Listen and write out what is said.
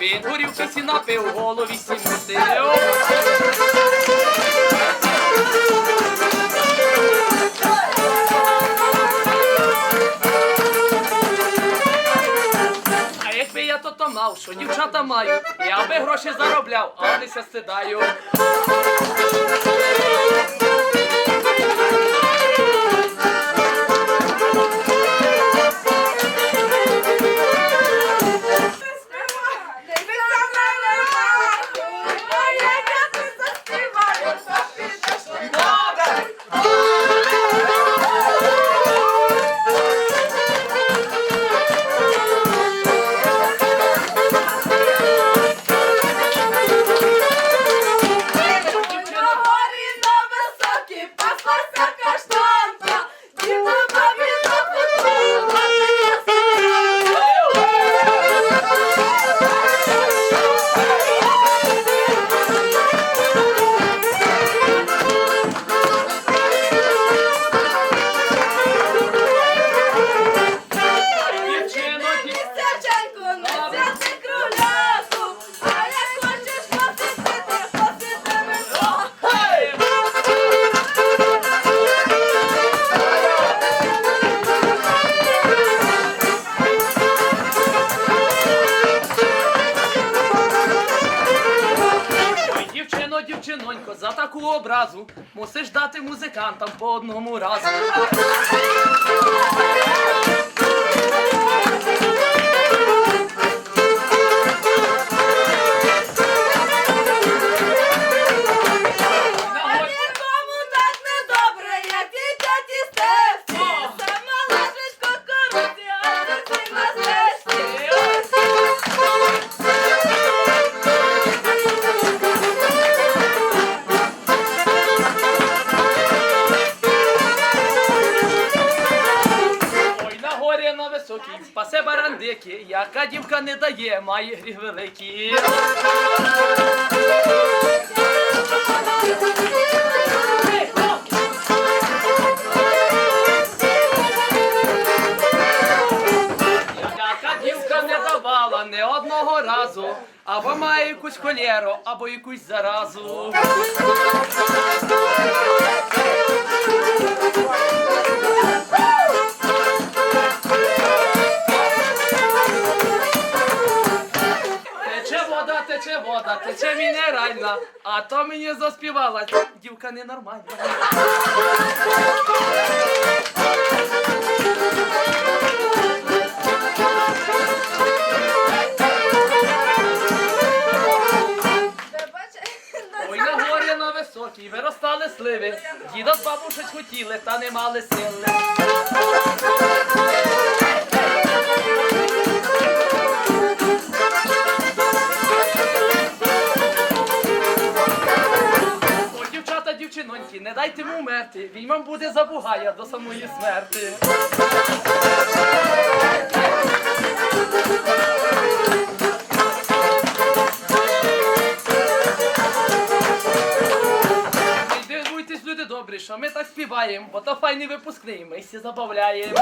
Він горівки сі напив, голові сі мутив. А якби я то то що дівчата маю, я би гроші заробляв, а не ся стидаю. ku vocês mos tem shdatim cantam por në murazu. Високій, спасе барандики, яка дівка не дає, має гріх великий. Дівка не давала не одного разу, або має якусь холєру, або якусь заразу. Вода, тече мінеральна, а то мені заспівала дівка ненормальна. Ой, на високій виростали сливи, діда з бабу щось хотіли, та не мали сили. Дівчиноньки, не дайте умерти, він вам буде забугая до самої смерти. Дивуйтесь, люди добрі, що ми так співаємо, бо то файний випускний, ми всі забавляємо.